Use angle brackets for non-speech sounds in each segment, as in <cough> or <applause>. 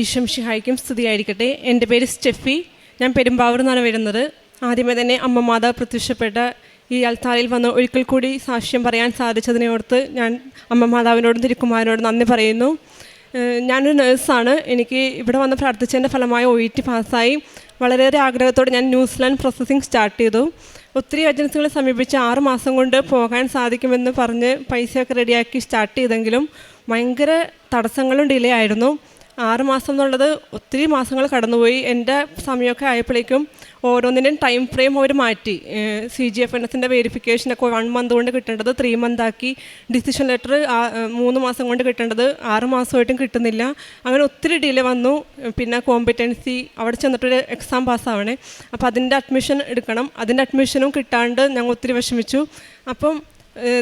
ഈശം ഷിഹായിക്കും സ്തുതിയായിരിക്കട്ടെ. എന്റെ പേര് സ്റ്റെഫി. ഞാൻ പെരുമ്പാവൂർ നിന്നാണ് വരുന്നത്. ആദ്യമേ തന്നെ അമ്മ മാതാവ് പ്രത്യക്ഷപ്പെട്ട ഈ അൽത്താരയിൽ വന്ന് ഒരിക്കൽ കൂടി സാക്ഷ്യം പറയാൻ സാധിച്ചതിനെ ഓർത്ത് ഞാൻ അമ്മ മാതാവിനോടും തിരുക്കുമാരനോടും നന്ദി പറയുന്നു. ഞാനൊരു നേഴ്സാണ്. എനിക്ക് ഇവിടെ വന്ന് പ്രാർത്ഥിച്ചതിന്റെ ഫലമായി ഒ ഇ ടി പാസ്സായി. വളരെയേറെ ആഗ്രഹത്തോടെ ഞാൻ ന്യൂസിലാൻഡ് പ്രോസസ്സിംഗ് സ്റ്റാർട്ട് ചെയ്തു. ഒത്തിരി ഏജൻസികളെ സമീപിച്ച് ആറ് മാസം കൊണ്ട് പോകാൻ സാധിക്കുമെന്ന് പറഞ്ഞ് പൈസയൊക്കെ റെഡിയാക്കി സ്റ്റാർട്ട് ചെയ്തെങ്കിലും ഭയങ്കര തടസ്സങ്ങളും ഡിലേ ആയിരുന്നു. ആറ് മാസം എന്നുള്ളത് ഒത്തിരി മാസങ്ങൾ കടന്നുപോയി. എന്റെ സമയമൊക്കെ ആയപ്പോഴേക്കും ഓരോന്നിന്റെയും ടൈം ഫ്രെയിം അവർ മാറ്റി. സി ജി എഫ് എൻ എസിന്റെ വെരിഫിക്കേഷനൊക്കെ വൺ മന്ത് കൊണ്ട് കിട്ടേണ്ടത് ത്രീ മന്ത് ആക്കി. ഡിസിഷൻ ലെറ്റർ മൂന്ന് മാസം കൊണ്ട് കിട്ടേണ്ടത് ആറ് മാസമായിട്ടും കിട്ടുന്നില്ല. അങ്ങനെ ഒത്തിരി ഡിലേ വന്നു. പിന്നെ കോമ്പറ്റൻസി അവിടെ ചെന്നിട്ടൊരു എക്സാം പാസ്സാവണേ അപ്പോൾ അതിന്റെ അഡ്മിഷൻ എടുക്കണം. അതിന്റെ അഡ്മിഷനും കിട്ടാണ്ട് ഞങ്ങൾ ഒത്തിരി വിഷമിച്ചു. അപ്പം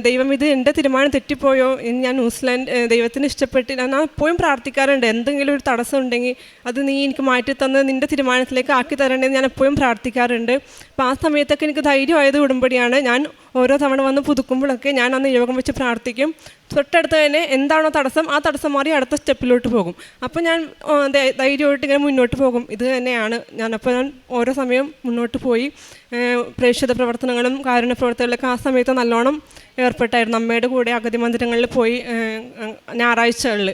ദൈവം ഇത് എന്റെ തീരുമാനം തെറ്റിപ്പോയോ ഞാൻ ന്യൂസിലാൻഡ് ദൈവത്തിന് ഇഷ്ടപ്പെട്ട് ഞാൻ എപ്പോഴും പ്രാർത്ഥിക്കാറുണ്ട്. എന്തെങ്കിലും ഒരു തടസ്സം ഉണ്ടെങ്കിൽ അത് നീ എനിക്ക് മാറ്റി തന്ന് നിന്റെ തീരുമാനത്തിലേക്ക് ആക്കി തരണ്ടെന്ന് ഞാൻ എപ്പോഴും പ്രാർത്ഥിക്കാറുണ്ട്. അപ്പോൾ ആ സമയത്തൊക്കെ എനിക്ക് ധൈര്യമായത് ഉടമ്പടിയാണ്. ഞാൻ ഓരോ തവണ വന്ന് പുതുക്കുമ്പോഴൊക്കെ ഞാൻ അന്ന് യോഗം വെച്ച് പ്രാർത്ഥിക്കും. തൊട്ടടുത്ത് തന്നെ എന്താണോ തടസ്സം ആ തടസ്സം മാറി അടുത്ത സ്റ്റെപ്പിലോട്ട് പോകും. അപ്പോൾ ഞാൻ ധൈര്യമായിട്ട് ഇങ്ങനെ മുന്നോട്ട് പോകും. ഇത് തന്നെയാണ്. ഞാനപ്പോൾ ഞാൻ ഓരോ സമയം മുന്നോട്ട് പോയി. പ്രേക്ഷിത പ്രവർത്തനങ്ങളും കാരുണ്യ പ്രവർത്തനങ്ങളൊക്കെ ആ സമയത്ത് നല്ലോണം ഏർപ്പെട്ടായിരുന്നു. അമ്മയുടെ കൂടെ അഗതി മന്ദിരങ്ങളിൽ പോയി ഞായറാഴ്ചകളിൽ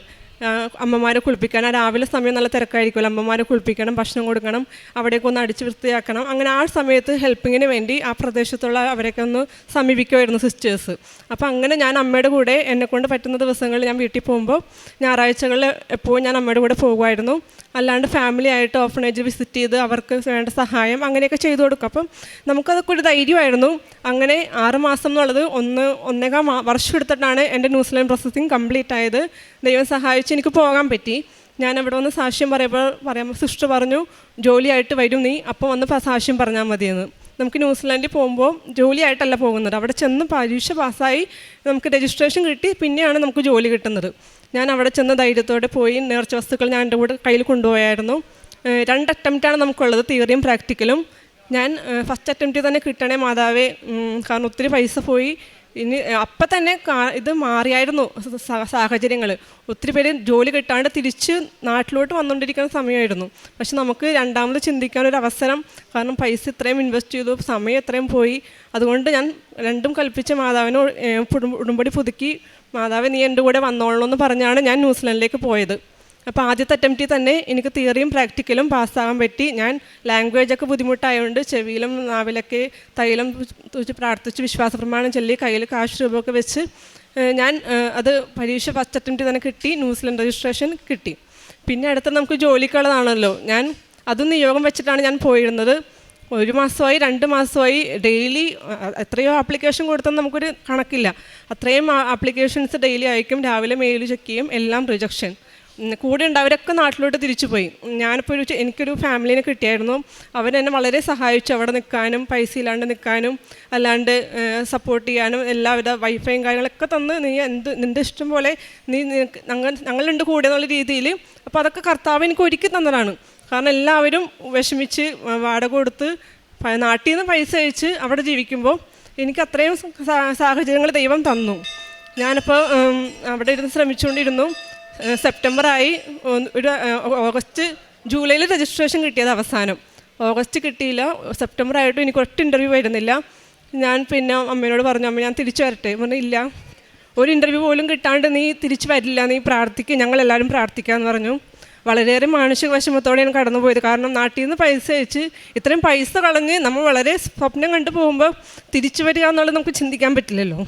അമ്മമാരെ കുളിപ്പിക്കാൻ. രാവിലെ സമയം നല്ല തിരക്കായിരിക്കുമല്ലോ. അമ്മമാരെ കുളിപ്പിക്കണം ഭക്ഷണം കൊടുക്കണം അവിടെയൊക്കെ ഒന്ന് അടിച്ച് വൃത്തിയാക്കണം. അങ്ങനെ ആ സമയത്ത് ഹെൽപ്പിങ്ങിന് വേണ്ടി ആ പ്രദേശത്തുള്ള അവരെയൊക്കെ ഒന്ന് സമീപിക്കുമായിരുന്നു സിസ്റ്റേഴ്സ്. അപ്പോൾ അങ്ങനെ ഞാൻ അമ്മയുടെ കൂടെ എന്നെക്കൊണ്ട് പറ്റുന്ന ദിവസങ്ങളിൽ ഞാൻ വീട്ടിൽ പോകുമ്പോൾ ഞായറാഴ്ചകളിൽ എപ്പോഴും ഞാൻ അമ്മയുടെ കൂടെ പോകുമായിരുന്നു. അല്ലാണ്ട് ഫാമിലി ആയിട്ട് ഓഫണേജ് വിസിറ്റ് ചെയ്ത് അവർക്ക് വേണ്ട സഹായം അങ്ങനെയൊക്കെ ചെയ്തു കൊടുക്കും. അപ്പം നമുക്കതൊക്കെ ഒരു ധൈര്യമായിരുന്നു. അങ്ങനെ ആറ് മാസം എന്നുള്ളത് ഒന്ന് ഒന്നേകാൽ വർഷം എടുത്തിട്ടാണ് എന്റെ ന്യൂസിലാൻഡ് പ്രോസസ്സിങ് കംപ്ലീറ്റ് ആയത്. ദൈവം സഹായിച്ച്. എനിക്ക് പോകാൻ പറ്റി. ഞാൻ അവിടെ വന്ന് സാക്ഷ്യം പറയുമ്പോൾ പറയാം സിസ്റ്റർ പറഞ്ഞു ജോലിയായിട്ട് വരും നീ അപ്പോൾ വന്ന് സാക്ഷ്യം പറഞ്ഞാൽ മതിയെന്ന്. നമുക്ക് ന്യൂസിലാൻഡിൽ പോകുമ്പോൾ ജോലിയായിട്ടല്ല പോകുന്നത്. അവിടെ ചെന്ന് പരീക്ഷ പാസ്സായി നമുക്ക് രജിസ്ട്രേഷൻ കിട്ടി പിന്നെയാണ് നമുക്ക് ജോലി കിട്ടുന്നത്. ഞാൻ അവിടെ ചെന്ന് ധൈര്യത്തോടെ പോയി നേർച്ച വസ്തുക്കൾ ഞാൻ എന്റെ കൂടെ കയ്യിൽ കൊണ്ടുപോയായിരുന്നു. രണ്ട് അറ്റംപ്റ്റാണ് നമുക്കുള്ളത് തിയറിയും പ്രാക്ടിക്കലും. ഞാൻ ഫസ്റ്റ് അറ്റംപ്റ്റിൽ തന്നെ കിട്ടണേ മാതാവേ. കാരണം ഒത്തിരി പൈസ പോയി. ഇനി അപ്പം തന്നെ ഇത് മാറിയായിരുന്നു സാഹചര്യങ്ങൾ ഒത്തിരി പേര് ജോലി കിട്ടാണ്ട് തിരിച്ച് നാട്ടിലോട്ട് വന്നുകൊണ്ടിരിക്കുന്ന സമയമായിരുന്നു പക്ഷെ നമുക്ക് രണ്ടാമത് ചിന്തിക്കാനൊരു അവസരം കാരണം പൈസ ഇത്രയും ഇൻവെസ്റ്റ് ചെയ്തു സമയം ഇത്രയും പോയി. അതുകൊണ്ട് ഞാൻ രണ്ടും കൽപ്പിച്ച മാതാവിനെ ഉടുമ്പടി പുതുക്കി മാതാവ് നീ എന്റെ കൂടെ വന്നോളണമെന്ന് പറഞ്ഞാണ് ഞാൻ ന്യൂസിലൻഡിലേക്ക് പോയത്. അപ്പോൾ ആദ്യത്തെ അറ്റംപ്റ്റിൽ തന്നെ എനിക്ക് തിയറിയും പ്രാക്ടിക്കലും പാസ്സാകാൻ പറ്റി. ഞാൻ ലാംഗ്വേജ് ഒക്കെ ബുദ്ധിമുട്ടായതുകൊണ്ട് ചെവിയിലും നാവിലൊക്കെ തൈലം തൂച്ച് പ്രാർത്ഥിച്ച് വിശ്വാസ പ്രമാണം ചൊല്ലി കയ്യിൽ കാശ് രൂപമൊക്കെ വെച്ച് ഞാൻ അത് പരീക്ഷ ഫസ്റ്റ് അറ്റംപ്റ്റ് തന്നെ കിട്ടി ന്യൂസിലാൻഡ് രജിസ്ട്രേഷൻ കിട്ടി. പിന്നെ അടുത്ത നമുക്ക് ജോലിക്കുള്ളതാണല്ലോ. ഞാൻ അതും നിയോഗം വെച്ചിട്ടാണ് ഞാൻ പോയിരുന്നത്. ഒരു മാസമായി രണ്ട് മാസമായി ഡെയിലി എത്രയോ ആപ്ലിക്കേഷൻ കൊടുത്തെന്ന് നമുക്കൊരു കണക്കില്ല. അത്രയും ആപ്ലിക്കേഷൻസ് ഡെയിലി അയക്കും രാവിലെ മെയിൽ ചെക്ക് ചെയ്യും എല്ലാം റിജക്ഷൻ കൂടെ ഉണ്ടാവരൊക്കെ നാട്ടിലോട്ട് തിരിച്ചു പോയി ഞാനിപ്പോൾ ഒരു എനിക്കൊരു ഫാമിലിനെ കിട്ടിയായിരുന്നു. അവരെന്നെ വളരെ സഹായിച്ചു. അവിടെ നിൽക്കാനും പൈസ ഇല്ലാണ്ട് നിൽക്കാനും അല്ലാണ്ട് സപ്പോർട്ട് ചെയ്യാനും എല്ലാവിധ വൈഫൈയും കാര്യങ്ങളൊക്കെ തന്ന് നീ എന്ത് നിന്റെ ഇഷ്ടം പോലെ നീ ഞങ്ങൾ ഞങ്ങളുണ്ട് കൂടെ എന്നുള്ള രീതിയിൽ അപ്പോൾ അതൊക്കെ കർത്താവ് എനിക്ക് ഒരുക്കി തന്നതാണ്. കാരണം എല്ലാവരും വിഷമിച്ച് വാടക കൊടുത്ത് നാട്ടിൽ നിന്ന് പൈസ അയച്ച് അവിടെ ജീവിക്കുമ്പോൾ എനിക്ക് അത്രയും സാഹചര്യങ്ങൾ ദൈവം തന്നു. ഞാനിപ്പോൾ അവിടെ ഇരുന്ന് ശ്രമിച്ചുകൊണ്ടിരുന്നു. സെപ്റ്റംബറായി ഒരു ഓഗസ്റ്റ് ജൂലൈയിൽ രജിസ്ട്രേഷൻ കിട്ടിയത് അവസാനം. ഓഗസ്റ്റ് കിട്ടിയില്ല സെപ്റ്റംബർ ആയിട്ടും എനിക്ക് ഒറ്റ ഇന്റർവ്യൂ വരുന്നില്ല. ഞാൻ പിന്നെ അമ്മേനോട് പറഞ്ഞു അമ്മ ഞാൻ തിരിച്ചു വരട്ടെ. പറഞ്ഞു ഇല്ല. ഒരു ഇന്റർവ്യൂ പോലും കിട്ടാണ്ട് നീ തിരിച്ചു വരില്ല. നീ പ്രാർത്ഥിക്കുക ഞങ്ങളെല്ലാവരും പ്രാർത്ഥിക്കാമെന്ന് പറഞ്ഞു. വളരെയേറെ മാനുഷിക വിഷമത്തോടെയാണ് കടന്നുപോയത്. കാരണം നാട്ടിൽ നിന്ന് പൈസ അയച്ച് ഇത്രയും പൈസ കളഞ്ഞ് നമ്മൾ വളരെ സ്വപ്നം കണ്ടു പോകുമ്പോൾ തിരിച്ചു വരിക എന്നുള്ളത് നമുക്ക് ചിന്തിക്കാൻ പറ്റില്ലല്ലോ.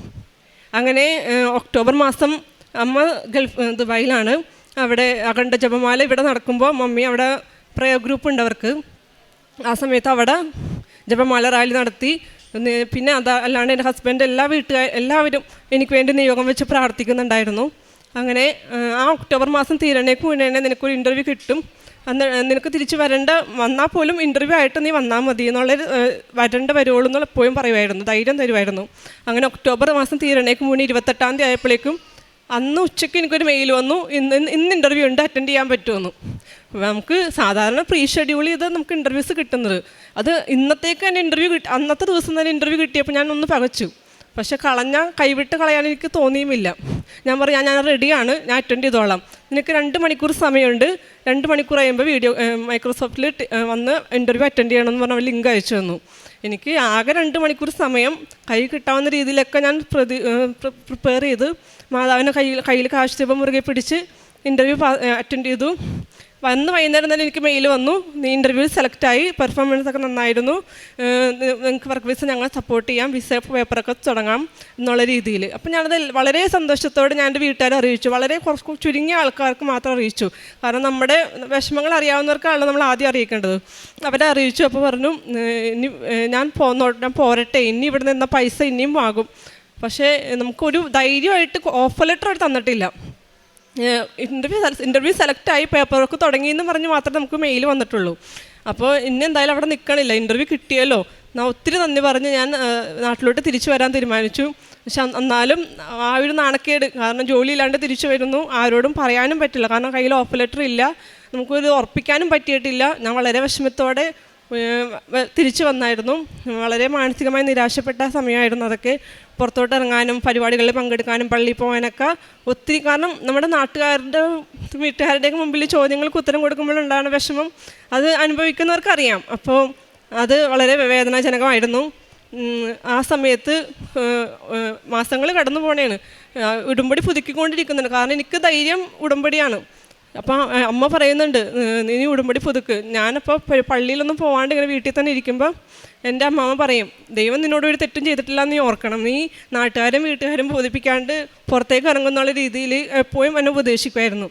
അങ്ങനെ ഒക്ടോബർ മാസം അമ്മ ഗൾഫ് ദുബായിലാണ്. അവിടെ അഖണ്ഡ ജപമാല ഇവിടെ നടക്കുമ്പോൾ മമ്മി അവിടെ പ്രയർ ഗ്രൂപ്പ് ഉണ്ട് അവർക്ക്. ആ സമയത്ത് അവിടെ ജപമാല റാലി നടത്തി. പിന്നെ അതാ അല്ലാണ്ട് എന്റെ ഹസ്ബൻഡ് എല്ലാ വീട്ടുകാർ എല്ലാവരും എനിക്ക് വേണ്ടി നിയോഗം വെച്ച് പ്രാർത്ഥിക്കുന്നുണ്ടായിരുന്നു. അങ്ങനെ ആ ഒക്ടോബർ മാസം തീരണേക്ക് മുന്നേ നിനക്കൊരു ഇന്റർവ്യൂ കിട്ടും. അന്ന് നിനക്ക് തിരിച്ച് വരേണ്ട വന്നാൽ പോലും ഇന്റർവ്യൂ ആയിട്ട് നീ വന്നാൽ മതി എന്നുള്ളൊരു ഏഹ്, വരേണ്ട വരുവുള്ളൂ എന്നുള്ള എപ്പോഴും പറയുമായിരുന്നു ധൈര്യം തരുമായിരുന്നു. അങ്ങനെ ഒക്ടോബർ മാസം തീരണേക്ക് മുന്നേ ഇരുപത്തെട്ടാം തീയതി ആയപ്പോഴേക്കും അന്ന് ഉച്ചയ്ക്ക് എനിക്കൊരു മെയിൽ വന്നു. ഇന്ന് ഇന്ന് ഇന്റർവ്യൂ ഉണ്ട്. അറ്റൻഡ് ചെയ്യാൻ പറ്റുമെന്ന്. നമുക്ക് സാധാരണ പ്രീ ഷെഡ്യൂൾ ചെയ്ത് നമുക്ക് ഇന്റർവ്യൂസ് കിട്ടുന്നത്. അത് ഇന്നത്തേക്ക് തന്നെ ഇന്റർവ്യൂ കിട്ടി അന്നത്തെ ദിവസം തന്നെ ഇന്റർവ്യൂ കിട്ടിയപ്പോൾ ഞാൻ ഒന്ന് പകച്ചു. പക്ഷെ കളഞ്ഞ കൈവിട്ട് കളയാൻ എനിക്ക് തോന്നിയുമില്ല. ഞാൻ ഞാൻ ഞാൻ റെഡിയാണ് ഞാൻ അറ്റൻഡ് ചെയ്തോളാം. നിനക്ക് രണ്ട് മണിക്കൂർ സമയമുണ്ട്. രണ്ട് മണിക്കൂർ കഴിയുമ്പോൾ വീഡിയോ മൈക്രോസോഫ്റ്റിൽ വന്ന് ഇന്റർവ്യൂ അറ്റൻഡ് ചെയ്യണമെന്ന് പറഞ്ഞ ലിങ്ക് അയച്ചു തന്നു. എനിക്ക് ആകെ രണ്ട് മണിക്കൂർ സമയം കൈ കിട്ടാവുന്ന രീതിയിലൊക്കെ ഞാൻ പ്രതി പ്രിപ്പയർ ചെയ്ത് മാതാവിനെ കയ്യിൽ കയ്യിൽ കാശ് മുറുകെ പിടിച്ച് ഇന്റർവ്യൂ അറ്റൻഡ് ചെയ്തു. വന്ന് വൈകുന്നേരം തന്നെ എനിക്ക് മെയിൽ വന്നു. നീ ഇന്റർവ്യൂ സെലക്റ്റായി പെർഫോമൻസ് ഒക്കെ നന്നായിരുന്നു. നിങ്ങൾക്ക് വർക്ക് വിസ ഞങ്ങൾ സപ്പോർട്ട് ചെയ്യാം. വിസ പേപ്പറൊക്കെ തുടങ്ങാം എന്നുള്ള രീതിയിൽ. അപ്പം ഞാനത് വളരെ സന്തോഷത്തോടെ ഞാൻ എന്റെ വീട്ടുകാരെ അറിയിച്ചു. വളരെ കുറച്ച് ചുരുങ്ങിയ ആൾക്കാർക്ക് മാത്രം അറിയിച്ചു. കാരണം നമ്മുടെ വിഷമങ്ങൾ അറിയാവുന്നവർക്കാണ് നമ്മൾ ആദ്യം അറിയിക്കേണ്ടത്. അവരെ അറിയിച്ചു. അപ്പോൾ പറഞ്ഞു ഇനി ഞാൻ പോന്നോ ഞാൻ പോരട്ടെ. ഇനി ഇവിടെ നിന്ന പൈസ ഇനിയും ആകും പക്ഷേ നമുക്കൊരു ധൈര്യമായിട്ട് ഓഫർ ലെറ്റർ അവർ തന്നിട്ടില്ല. ഇന്റർവ്യൂ ഇന്റർവ്യൂ സെലക്ട് ആയി പേപ്പർ വർക്ക് തുടങ്ങിയെന്ന് പറഞ്ഞ് മാത്രമേ നമുക്ക് മെയിൽ വന്നിട്ടുള്ളൂ. അപ്പോൾ ഇനി എന്തായാലും അവിടെ നിൽക്കണില്ല ഇന്റർവ്യൂ കിട്ടിയല്ലോ. ഞാൻ ഒത്തിരി നന്ദി പറഞ്ഞ് ഞാൻ നാട്ടിലോട്ട് തിരിച്ചു വരാൻ തീരുമാനിച്ചു. പക്ഷെ എന്നാലും ആ ഒരു നാണക്കേട് കാരണം ജോലി ഇല്ലാണ്ട് തിരിച്ചു വരുന്നു. ആരോടും പറയാനും പറ്റില്ല. കാരണം കയ്യിൽ ലെറ്റർ ഇല്ല. നമുക്കൊരു ഉറപ്പിക്കാനും പറ്റിയിട്ടില്ല. ഞാൻ വളരെ വിഷമത്തോടെ തിരിച്ചു വന്നായിരുന്നു. വളരെ മാനസികമായി നിരാശപ്പെട്ട സമയമായിരുന്നു അതൊക്കെ. പുറത്തോട്ട് ഇറങ്ങാനും പരിപാടികളിൽ പങ്കെടുക്കാനും പള്ളിയിൽ പോകാനൊക്കെ ഒത്തിരി കാരണം നമ്മുടെ നാട്ടുകാരുടെ വീട്ടുകാരുടെയൊക്കെ മുമ്പിൽ ചോദ്യങ്ങൾക്ക് ഉത്തരം കൊടുക്കുമ്പോഴുണ്ടാകുന്ന വിഷമം അത് അനുഭവിക്കുന്നവർക്കറിയാം അപ്പോൾ അത് വളരെ വേദനാജനകമായിരുന്നു. ആ സമയത്ത് മാസങ്ങൾ കടന്നു പോണേണ്. ഉടുമ്പടി പുതുക്കിക്കൊണ്ടിരിക്കുന്നുണ്ട്. കാരണം എനിക്ക് ധൈര്യം ഉടമ്പടിയാണ്. അപ്പം അമ്മ പറയുന്നുണ്ട് ഇനി ഉടമ്പടി പുതുക്ക്. ഞാനപ്പോൾ പള്ളിയിലൊന്നും പോവാണ്ട് ഇങ്ങനെ വീട്ടിൽ തന്നെ ഇരിക്കുമ്പോൾ എന്റെ അമ്മാമ്മ പറയും ദൈവം നിന്നോട് ഒരു തെറ്റും ചെയ്തിട്ടില്ല എന്ന് നീ ഓർക്കണം. നീ നാട്ടുകാരും വീട്ടുകാരും ബോധിപ്പിക്കാണ്ട് പുറത്തേക്ക് ഇറങ്ങുന്നുള്ള രീതിയിൽ എപ്പോഴും എന്നെ ഉപദേശിക്കുമായിരുന്നു.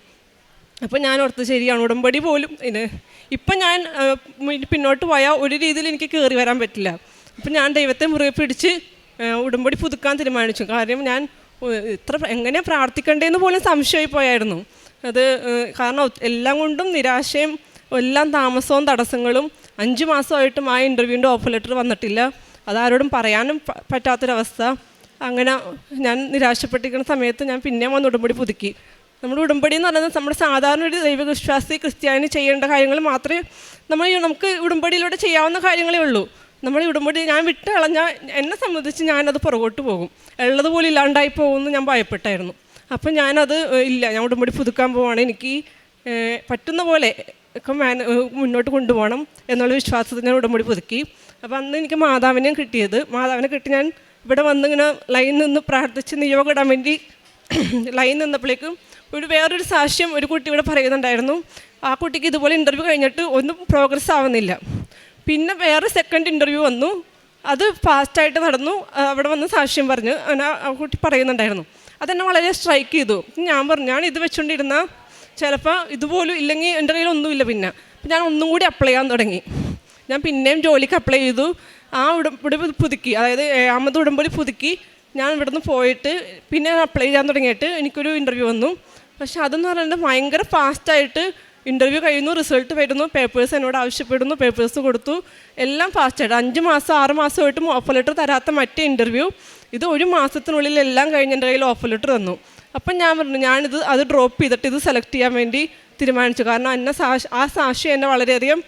അപ്പോൾ ഞാൻ ഓർത്ത് ശരിയാണ് ഉടമ്പടി പോലും ഇത് ഇപ്പം ഞാൻ പിന്നോട്ട് പോയാൽ ഒരു രീതിയിൽ എനിക്ക് കയറി വരാൻ പറ്റില്ല. അപ്പം ഞാൻ ദൈവത്തെ മുറുകെ പിടിച്ച് ഉടമ്പടി പുതുക്കാൻ തീരുമാനിച്ചു. കാര്യം ഞാൻ ഇത്ര എങ്ങനെ പ്രാർത്ഥിക്കണ്ടേന്ന് പോലും സംശയമായി പോയായിരുന്നു. അത് കാരണം എല്ലാം കൊണ്ടും നിരാശയും എല്ലാം താമസവും തടസ്സങ്ങളും അഞ്ച് മാസമായിട്ടും ആ ഇന്റർവ്യൂവിന്റെ ഓഫർ ലെറ്റർ വന്നിട്ടില്ല. അതാരോടും പറയാനും പറ്റാത്തൊരവസ്ഥ. അങ്ങനെ ഞാൻ നിരാശപ്പെട്ടിരിക്കുന്ന സമയത്ത് ഞാൻ പിന്നെ വന്ന് ഉടമ്പടി പുതുക്കി. നമ്മുടെ ഉടമ്പടി എന്ന് പറയുന്നത് നമ്മുടെ സാധാരണ ഒരു ദൈവവിശ്വാസി ക്രിസ്ത്യാനി ചെയ്യേണ്ട കാര്യങ്ങൾ മാത്രമേ നമ്മൾ നമുക്ക് ഉടമ്പടിയിലൂടെ ചെയ്യാവുന്ന കാര്യങ്ങളേ ഉള്ളൂ. നമ്മൾ ഉടമ്പടി ഞാൻ വിട്ട് എന്നെ സംബന്ധിച്ച് ഞാനത് പുറകോട്ട് പോകും. ഉള്ളതുപോലെ ഇല്ലാണ്ടായി പോകുമെന്ന് ഞാൻ ഭയപ്പെട്ടായിരുന്നു. അപ്പം ഞാനത് ഇല്ല ഞാൻ ഉടമ്പടി പുതുക്കാൻ പോവാണ്. എനിക്ക് പറ്റുന്ന പോലെ ഒക്കെ മാന മുന്നോട്ട് കൊണ്ടുപോകണം എന്നുള്ള വിശ്വാസത്തിൽ ഞാൻ ഉടമ്പടി പുതുക്കി. അപ്പോൾ അന്ന് എനിക്ക് മാതാവിനെയും കിട്ടിയത്. മാതാവിനെ കിട്ടി ഞാൻ ഇവിടെ വന്നിങ്ങനെ ലൈൻ നിന്ന് പ്രാർത്ഥിച്ച് നിയോഗം ഇടാൻ വേണ്ടി <clears throat> ലൈൻ നിന്നപ്പോഴേക്കും ഒരു വേറൊരു സാക്ഷ്യം ഒരു കുട്ടി ഇവിടെ പറയുന്നുണ്ടായിരുന്നു. ആ കുട്ടിക്ക് ഇതുപോലെ ഇന്റർവ്യൂ കഴിഞ്ഞിട്ട് ഒന്നും പ്രോഗ്രസ് ആവുന്നില്ല. പിന്നെ വേറെ സെക്കൻഡ് ഇന്റർവ്യൂ വന്നു. അത് ഫാസ്റ്റായിട്ട് നടന്നു. അവിടെ വന്ന് സാക്ഷ്യം പറഞ്ഞു. അങ്ങനെ ആ കുട്ടി പറയുന്നുണ്ടായിരുന്നു. അതെന്നെ വളരെ സ്ട്രൈക്ക് ചെയ്തു. ഞാൻ പറഞ്ഞു ഞാൻ ഇത് വെച്ചുകൊണ്ടിരുന്ന ചിലപ്പോൾ ഇതുപോലും ഇല്ലെങ്കിൽ എന്റെ കയ്യിൽ ഒന്നുമില്ല പിന്നെ. ഞാൻ ഒന്നും കൂടി അപ്ലൈ ചെയ്യാൻ തുടങ്ങി. ഞാൻ പിന്നെയും ജോലിക്ക് അപ്ലൈ ചെയ്തു. ആ ഉടമ്പടി പുതുക്കി. അതായത് ഏഴാമത് ഉടമ്പടി പുതുക്കി. ഞാൻ ഇവിടുന്ന് പോയിട്ട് പിന്നെ അപ്ലൈ ചെയ്യാൻ തുടങ്ങിയിട്ട് എനിക്കൊരു ഇന്റർവ്യൂ വന്നു. പക്ഷെ അതെന്ന് പറയുന്നത് ഭയങ്കര ഫാസ്റ്റായിട്ട് ഇന്റർവ്യൂ കഴിയുന്നു റിസൾട്ട് വരുന്നു പേപ്പേഴ്സ് എന്നോട് ആവശ്യപ്പെടുന്നു പേപ്പേഴ്സ് കൊടുത്തു. എല്ലാം ഫാസ്റ്റായിട്ട് അഞ്ച് മാസം ആറ് മാസമായിട്ടും ഓഫർ ലെറ്റർ തരാത്ത മറ്റേ ഇന്റർവ്യൂ ഇത് ഒരു മാസത്തിനുള്ളിൽ എല്ലാം കഴിഞ്ഞ് എന്റെ കയ്യിൽ ഓഫർ ലെറ്റർ തന്നു അപ്പം ഞാൻ പറഞ്ഞു ഞാനിത് അത് ഡ്രോപ്പ് ചെയ്തിട്ട് ഇത് സെലക്ട് ചെയ്യാൻ വേണ്ടി തീരുമാനിച്ചു. കാരണം എന്നെ സാക്ഷി ആ സാക്ഷി എന്നെ വളരെയധികം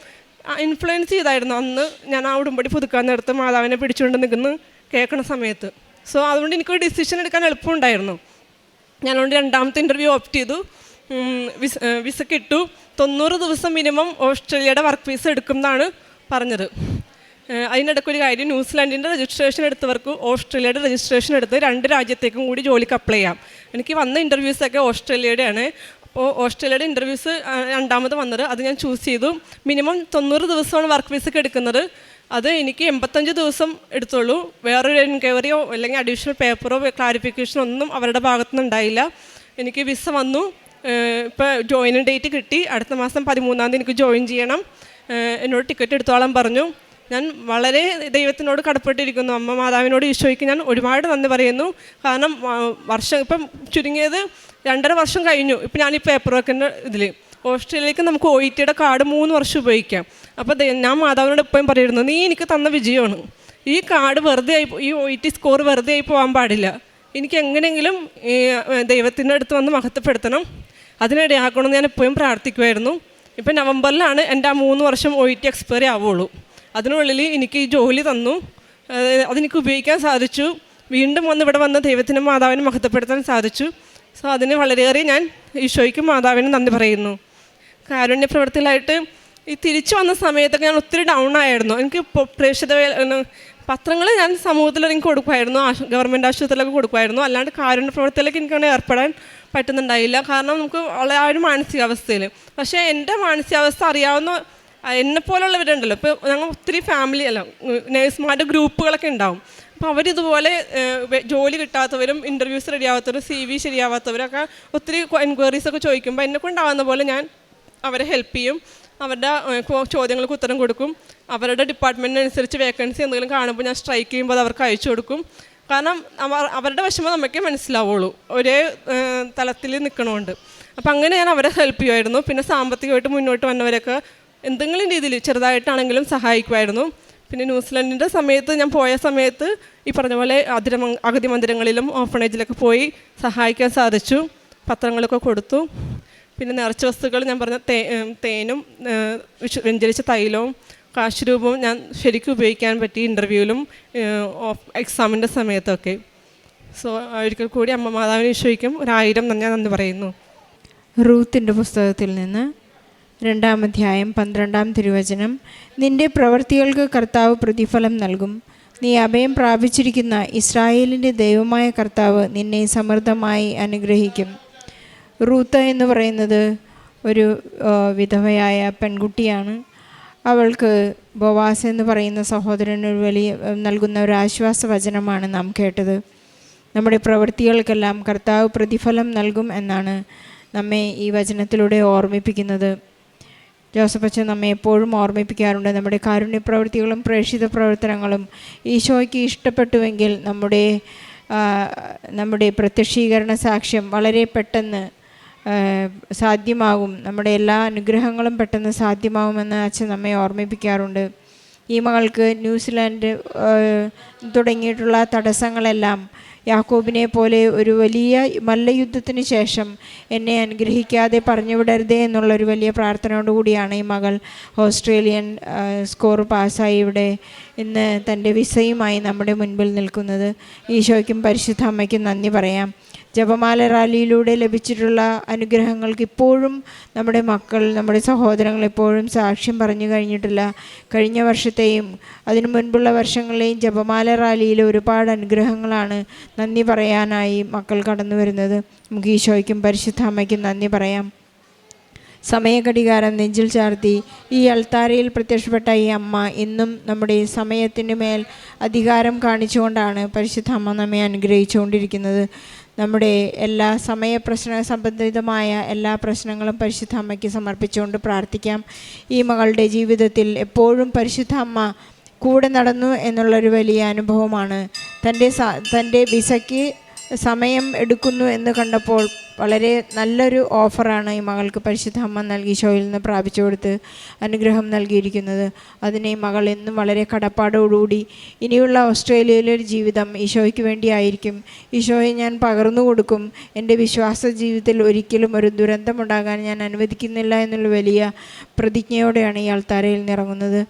ഇൻഫ്ലുവൻസ് ചെയ്തായിരുന്നു. അന്ന് ഞാൻ ആ ഉടുമ്പടി പുതുക്കാൻ നേരത്ത് മാതാവിനെ പിടിച്ചുകൊണ്ട് നിൽക്കുന്ന കേൾക്കുന്ന സമയത്ത്. സോ അതുകൊണ്ട് എനിക്കൊരു ഡിസിഷൻ എടുക്കാൻ എളുപ്പമുണ്ടായിരുന്നു ഞാനതുകൊണ്ട് രണ്ടാമത്തെ ഇന്റർവ്യൂ ഓപ്റ്റ് ചെയ്തു. വിസ വിസ കിട്ടു തൊണ്ണൂറ് ദിവസം മിനിമം ഓസ്ട്രേലിയയുടെ വർക്ക് വിസ എടുക്കും എന്നാണ് പറഞ്ഞത്. അതിനിടയ്ക്ക് ഒരു കാര്യം ന്യൂസിലാൻഡിന്റെ രജിസ്ട്രേഷൻ എടുത്തവർക്ക് ഓസ്ട്രേലിയയുടെ രജിസ്ട്രേഷൻ എടുത്ത് രണ്ട് രാജ്യത്തേക്കും കൂടി ജോലിക്ക് അപ്ലൈ ചെയ്യാം. എനിക്ക് വന്ന ഇന്റർവ്യൂസൊക്കെ ഓസ്ട്രേലിയയുടെയാണ്. അപ്പോൾ ഓസ്ട്രേലിയയുടെ ഇന്റർവ്യൂസ് രണ്ടാമത് വന്നത് അത് ഞാൻ ചൂസ് ചെയ്തു. മിനിമം തൊണ്ണൂറ് ദിവസമാണ് വർക്ക് വിസക്ക് എടുക്കുന്നത്. അത് എനിക്ക് എൺപത്തഞ്ച് ദിവസം എടുത്തുള്ളൂ. വേറൊരു എൻക്വയറിയോ അല്ലെങ്കിൽ അഡീഷണൽ പേപ്പറോ ക്ലാരിഫിക്കേഷനോ ഒന്നും അവരുടെ ഭാഗത്തുനിന്ന് ഉണ്ടായില്ല. എനിക്ക് വിസ വന്നു. ഇപ്പോൾ ജോയിനിങ് ഡേറ്റ് കിട്ടി. അടുത്ത മാസം പതിമൂന്നാം തീയതി എനിക്ക് ജോയിൻ ചെയ്യണം. എന്നോട് ടിക്കറ്റ് എടുത്തോളാൻ പറഞ്ഞു. ഞാൻ വളരെ ദൈവത്തിനോട് കടപ്പെട്ടിരിക്കുന്നു. അമ്മ മാതാവിനോട് ഈശോയ്ക്ക് ഞാൻ ഒരുപാട് നന്ദി പറയുന്നു. കാരണം വർഷം ഇപ്പം ചുരുങ്ങിയത് രണ്ടര വർഷം കഴിഞ്ഞു. ഇപ്പം ഞാൻ ഈ പേപ്പർ വർക്കിന്റെ ഇതിൽ ഓസ്ട്രേലിയക്ക് നമുക്ക് ഒ ഇ ടിയുടെ കാർഡ് മൂന്ന് വർഷം ഉപയോഗിക്കാം. അപ്പോൾ ഞാൻ മാതാവിനോട് എപ്പോഴും പറയുന്നു നീ എനിക്ക് തന്ന വിജയമാണ്. ഈ കാർഡ് വെറുതെ ആയി ഈ ഒ ഇ ടി സ്കോർ വെറുതെ ആയി പോകാൻ പാടില്ല. എനിക്ക് എങ്ങനെയെങ്കിലും ദൈവത്തിന്റെ അടുത്ത് വന്ന് മഹത്വപ്പെടുത്തണം. അതിനിടയാക്കണമെന്ന് ഞാൻ എപ്പോഴും പ്രാർത്ഥിക്കുമായിരുന്നു ഇപ്പം നവംബറിലാണ് എന്റെ ആ മൂന്ന് വർഷം ഒ ഇ ടി എക്സ്പയറി ആവുള്ളൂ. അതിനുള്ളിൽ എനിക്ക് ഈ ജോലി തന്നു. അതെനിക്ക് ഉപയോഗിക്കാൻ സാധിച്ചു. വീണ്ടും വന്ന് ഇവിടെ വന്ന് ദൈവത്തിനും മാതാവിനും മഹത്വപ്പെടുത്താൻ സാധിച്ചു. സോ അതിന് വളരെയേറെ ഞാൻ ഈശോയ്ക്കും മാതാവിനും നന്ദി പറയുന്നു. കാരുണ്യ പ്രവർത്തികളായിട്ട് ഈ തിരിച്ചു വന്ന സമയത്തൊക്കെ ഞാൻ ഒത്തിരി ഡൗൺ ആയിരുന്നു. എനിക്ക് പ്രേക്ഷിത പത്രങ്ങൾ ഞാൻ സമൂഹത്തിൽ എനിക്ക് കൊടുക്കുമായിരുന്നു. ഗവൺമെന്റ് ആശുപത്രിയിലൊക്കെ കൊടുക്കുമായിരുന്നു. അല്ലാണ്ട് കാരുണ്യ പ്രവർത്തിയിലേക്ക് എനിക്ക് അങ്ങനെ ഏർപ്പെടാൻ പറ്റുന്നുണ്ടായില്ല. കാരണം നമുക്ക് വളരെ ആ ഒരു മാനസികാവസ്ഥയിൽ. പക്ഷേ എന്റെ മാനസികാവസ്ഥ അറിയാവുന്ന എന്നെ പോലുള്ളവരുണ്ടല്ലോ ഇപ്പോൾ ഞങ്ങൾ ഒത്തിരി ഫാമിലി അല്ല നേഴ്സുമാരുടെ ഗ്രൂപ്പുകളൊക്കെ ഉണ്ടാവും. അപ്പോൾ അവരിതുപോലെ ജോലി കിട്ടാത്തവരും ഇന്റർവ്യൂസ് റെഡിയാവാത്തവരും സി വി ശരിയാവാത്തവരൊക്കെ ഒത്തിരി എൻക്വയറീസ് ഒക്കെ ചോദിക്കുമ്പോൾ എന്നെ കൊണ്ടാവുന്ന പോലെ ഞാൻ അവരെ ഹെൽപ്പ് ചെയ്യും. അവരുടെ ചോദ്യങ്ങൾക്ക് ഉത്തരം കൊടുക്കും. അവരുടെ ഡിപ്പാർട്ട്മെന്റിനനുസരിച്ച് വേക്കൻസി എന്തെങ്കിലും കാണുമ്പോൾ ഞാൻ സ്ട്രൈക്ക് ചെയ്യുമ്പോൾ അത് അവർക്ക് അയച്ചു കൊടുക്കും. കാരണം അവരുടെ വിഷമം നമുക്കേ മനസ്സിലാവുള്ളൂ. ഒരേ തലത്തിൽ നിൽക്കണമുണ്ട് അപ്പം അങ്ങനെ ഞാൻ അവരെ ഹെൽപ്പ് ചെയ്യുമായിരുന്നു. പിന്നെ സാമ്പത്തികമായിട്ട് മുന്നോട്ട് വന്നവരൊക്കെ എന്തെങ്കിലും രീതിയിൽ ചെറുതായിട്ടാണെങ്കിലും സഹായിക്കുമായിരുന്നു. പിന്നെ ന്യൂസിലൻഡിന്റെ സമയത്ത് ഞാൻ പോയ സമയത്ത് ഈ പറഞ്ഞ പോലെ അതിര അഗതി മന്ദിരങ്ങളിലും ഓഫണേജിലൊക്കെ പോയി സഹായിക്കാൻ സാധിച്ചു. പത്രങ്ങളൊക്കെ കൊടുത്തു. പിന്നെ നിറച്ച വസ്തുക്കൾ ഞാൻ പറഞ്ഞ തേ തേനും വ്യഞ്ചരിച്ച തൈലവും കാശ് രൂപവും ഞാൻ ശരിക്കും ഉപയോഗിക്കാൻ പറ്റി ഇന്റർവ്യൂവിലും എക്സാമിന്റെ സമയത്തൊക്കെ. സോ ഒരിക്കൽ കൂടി അമ്മ മാതാവിനെ ഈശോയ്ക്കും ഒരായിരം ഞാൻ നന്ദി പറയുന്നു. റൂത്തിന്റെ പുസ്തകത്തിൽ നിന്ന് രണ്ടാം അധ്യായം പന്ത്രണ്ടാം തിരുവചനം. നിന്റെ പ്രവൃത്തികൾക്ക് കർത്താവ് പ്രതിഫലം നൽകും. നീ അഭയം പ്രാപിച്ചിരിക്കുന്ന ഇസ്രായേലിന്റെ ദൈവമായ കർത്താവ് നിന്നെ സമൃദ്ധമായി അനുഗ്രഹിക്കും. റൂത്ത് എന്ന് പറയുന്നത് ഒരു വിധവയായ പെൺകുട്ടിയാണ്. അവൾക്ക് ബോവാസ് എന്ന് പറയുന്ന സഹോദരന് വലിയ നൽകുന്ന ഒരു ആശ്വാസ വചനമാണ് നാം കേട്ടത്. നമ്മുടെ പ്രവൃത്തികൾക്കെല്ലാം കർത്താവ് പ്രതിഫലം നൽകും എന്നാണ് നമ്മെ ഈ വചനത്തിലൂടെ ഓർമ്മിപ്പിക്കുന്നത്. ജോസഫ് അച്ഛൻ നമ്മെ എപ്പോഴും ഓർമ്മിപ്പിക്കാറുണ്ട്. നമ്മുടെ കാരുണ്യ പ്രവൃത്തികളും പ്രേക്ഷിത പ്രവർത്തനങ്ങളും ഈശോയ്ക്ക് ഇഷ്ടപ്പെട്ടുവെങ്കിൽ നമ്മുടെ നമ്മുടെ പ്രത്യക്ഷീകരണ സാക്ഷ്യം വളരെ പെട്ടെന്ന് സാധ്യമാകും. നമ്മുടെ എല്ലാ അനുഗ്രഹങ്ങളും പെട്ടെന്ന് സാധ്യമാകുമെന്ന് അച്ഛൻ നമ്മെ ഓർമ്മിപ്പിക്കാറുണ്ട്. ഈ മകൾക്ക് ന്യൂസിലാൻഡ് തുടങ്ങിയിട്ടുള്ള തടസ്സങ്ങളെല്ലാം യാക്കോബിനെ പോലെ ഒരു വലിയ മല്ലയുദ്ധത്തിന് ശേഷം എന്നെ അനുഗ്രഹിക്കാതെ പറഞ്ഞു വിടരുതേ എന്നുള്ളൊരു വലിയ പ്രാർത്ഥനയോടുകൂടിയാണ് ഈ മകൾ ഓസ്ട്രേലിയൻ സ്കോർ പാസ്സായി ഇവിടെ ഇന്ന് തന്റെ വിസയുമായി നമ്മുടെ മുൻപിൽ നിൽക്കുന്നത്. ഈശോയ്ക്കും പരിശുദ്ധ അമ്മയ്ക്കും നന്ദി പറയാം. ജപമാല റാലിയിലൂടെ ലഭിച്ചിട്ടുള്ള അനുഗ്രഹങ്ങൾക്ക് ഇപ്പോഴും നമ്മുടെ മക്കൾ നമ്മുടെ സഹോദരങ്ങൾ എപ്പോഴും സാക്ഷ്യം പറഞ്ഞു കഴിഞ്ഞിട്ടില്ല. കഴിഞ്ഞ വർഷത്തെയും അതിനു മുൻപുള്ള വർഷങ്ങളിലെയും ജപമാല റാലിയിൽ ഒരുപാട് അനുഗ്രഹങ്ങളാണ് നന്ദി പറയാനായി മക്കൾ കടന്നു വരുന്നത്. നമുക്ക് ഈശോയ്ക്കും പരിശുദ്ധ അമ്മയ്ക്കും നന്ദി പറയാം. സമയഘടികാരം നെഞ്ചിൽ ചാർത്തി ഈ അൾത്താരയിൽ പ്രത്യക്ഷപ്പെട്ട ഈ അമ്മ ഇന്നും നമ്മുടെ സമയത്തിന് മേൽ അധികാരം കാണിച്ചുകൊണ്ടാണ് പരിശുദ്ധ അമ്മ നമ്മെ അനുഗ്രഹിച്ചുകൊണ്ടിരിക്കുന്നത്. നമ്മുടെ എല്ലാ സമയ പ്രശ്ന സംബന്ധിതമായ എല്ലാ പ്രശ്നങ്ങളും പരിശുദ്ധ അമ്മയ്ക്ക് സമർപ്പിച്ചുകൊണ്ട് പ്രാർത്ഥിക്കാം. ഈ മകളുടെ ജീവിതത്തിൽ എപ്പോഴും പരിശുദ്ധ അമ്മ കൂടെ നടന്നു എന്നുള്ളൊരു വലിയ അനുഭവമാണ്. തന്റെ തന്റെ വിസയ്ക്ക് സമയം എടുക്കുന്നു എന്ന് കണ്ടപ്പോൾ വളരെ നല്ലൊരു ഓഫറാണ് ഈ മകൾക്ക് പരിശുദ്ധ അമ്മ നൽകി ഷോയിൽ നിന്ന് പ്രാപിച്ചു കൊടുത്ത് അനുഗ്രഹം നൽകിയിരിക്കുന്നത്. അതിനെ മകൾ എന്നും വളരെ കടപ്പാടോടുകൂടി ഇനിയുള്ള ഓസ്ട്രേലിയയിലെ ഒരു ജീവിതം ഈശോയ്ക്ക് വേണ്ടിയായിരിക്കും. ഈശോയെ ഞാൻ പകർന്നു കൊടുക്കും. എന്റെ വിശ്വാസ ജീവിതത്തിൽ ഒരിക്കലും ഒരു ദുരന്തമുണ്ടാകാൻ ഞാൻ അനുവദിക്കുന്നില്ല എന്നുള്ള വലിയ പ്രതിജ്ഞയോടെയാണ് ഈ ആൾത്താരയിൽ നിറങ്ങുന്നത്.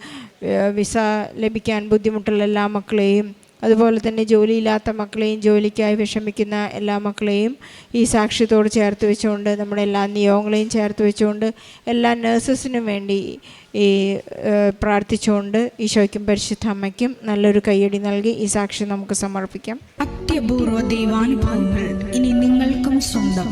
വിസ ലഭിക്കാൻ ബുദ്ധിമുട്ടുള്ള എല്ലാ മക്കളെയും അതുപോലെ തന്നെ ജോലിയില്ലാത്ത മക്കളെയും ജോലിക്കായി വിഷമിക്കുന്ന എല്ലാ മക്കളെയും ഈ സാക്ഷ്യത്തോട് ചേർത്ത് വെച്ചുകൊണ്ട് നമ്മുടെ എല്ലാ നിയോഗങ്ങളെയും ചേർത്ത് വെച്ചുകൊണ്ട് എല്ലാ നേഴ്സസിനും വേണ്ടി ഈ പ്രാർത്ഥിച്ചുകൊണ്ട് ഈശോയ്ക്കും പരിശുദ്ധ അമ്മയ്ക്കും നല്ലൊരു കയ്യടി നൽകി ഈ സാക്ഷ്യം നമുക്ക് സമർപ്പിക്കാം. അത്യപൂർവ ദൈവാനുഭവങ്ങൾ ഇനി നിങ്ങൾക്കും സ്വന്തം.